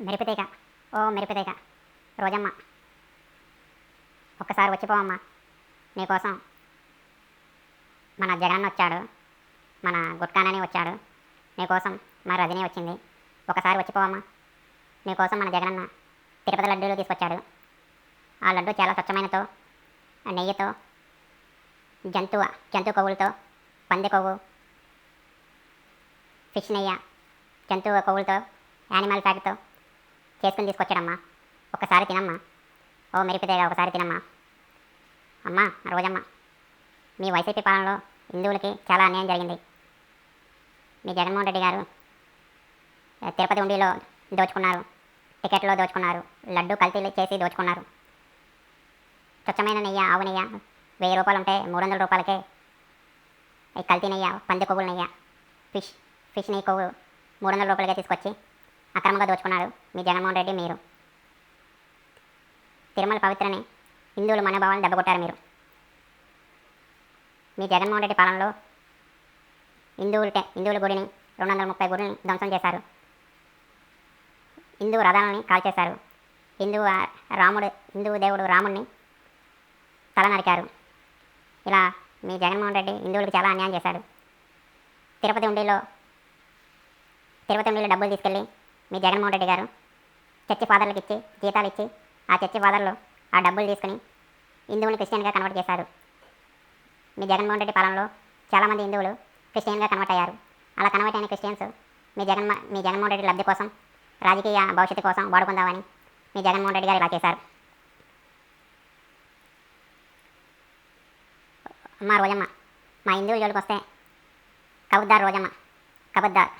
మెరుపుతీగ. ఓ మెరుపుతీగ. రోజమ్మ. ఒక్కసారి వచ్చిపోవమ్మా. నీకోసం. మన జగన్ వచ్చాడు. మన గుట్కానని వచ్చాడు. నీకోసం మా రజనీ వచ్చింది. ఒకసారి వచ్చిపోవమ్మా. నీకోసం మన జగనన్న తిరుపతి లడ్డూలు తీసుకొచ్చాడు. ఆ లడ్డు చాలా స్వచ్ఛమైనతో నెయ్యితో జంతువ జంతు కొవ్వులతో పంది కొవ్వు ఫిష్ నెయ్య జంతువు కొవ్వులతో యానిమల్ ఫ్యాట్తో చేసుకుని తీసుకొచ్చాడమ్మా. ఒకసారి తినమ్మా. ఓ మెరిపిదేగా ఒకసారి తినమ్మా. అమ్మా రోజమ్మ మీ వైసీపీ పాలనలో హిందువులకి చాలా అన్యాయం జరిగింది. మీ జగన్మోహన్ రెడ్డి గారు తిరుపతి ఉండిలో దోచుకున్నారు. టికెట్లో దోచుకున్నారు. లడ్డు కల్తీలు చేసి దోచుకున్నారు. స్వచ్ఛమైన నెయ్యి ఆవు నెయ్యి వెయ్యి రూపాయలు ఉంటే మూడు వందల రూపాయలకే. ఈ కల్తీ నెయ్యి పంది కొవ్వులు నెయ్యి ఫిష్ ఫిష్ నెయ్యి కొవ్వు మూడు వందల రూపాయలకే తీసుకొచ్చి అక్రమంగా దోచుకున్నారు. మీ జగన్మోహన్ రెడ్డి మీరు. తిరుమల పవిత్రని హిందువుల మనోభావాలను దెబ్బకొట్టారు మీరు. మీ జగన్మోహన్ రెడ్డి పాలనలో హిందువుల హిందువుల గుడిని రెండు వందల ముప్పై గుడిని ధ్వంసం చేశారు. హిందూ రథాలని కాల్చేశారు. హిందూ రాముడు హిందూ దేవుడు రాముడిని తల నరికారు ఇలా మీ జగన్మోహన్ రెడ్డి హిందువులకు చాలా అన్యాయం చేశాడు. తిరుపతి ఉండిలో తిరుపతి ఉండిలో డబ్బులు తీసుకెళ్ళి మీ జగన్మోహన్ రెడ్డి గారు చర్చి ఫాదర్లకు ఇచ్చి జీతాలు ఇచ్చి ఆ చర్చి ఫాదర్లు ఆ డబ్బులు తీసుకుని హిందువుని క్రిస్టియన్గా కన్వర్ట్ చేశారు. మీ జగన్మోహన్ రెడ్డి పాలనలో చాలామంది హిందువులు క్రిస్టియన్గా కన్వర్ట్ అయ్యారు. అలా కన్వర్ట్ అయిన క్రిస్టియన్స్ మీ జగన్ మీ జగన్మోహన్ రెడ్డి లబ్ధి కోసం రాజకీయ భవిష్యత్తు కోసం వాడుకుందామని మీ జగన్మోహన్ రెడ్డి గారు ఇలా చేశారు. అమ్మ రోజమ్మ మా హిందువుల జోలికి వస్తే కబుద్దార్ రోజమ్మ కబుద్దార్.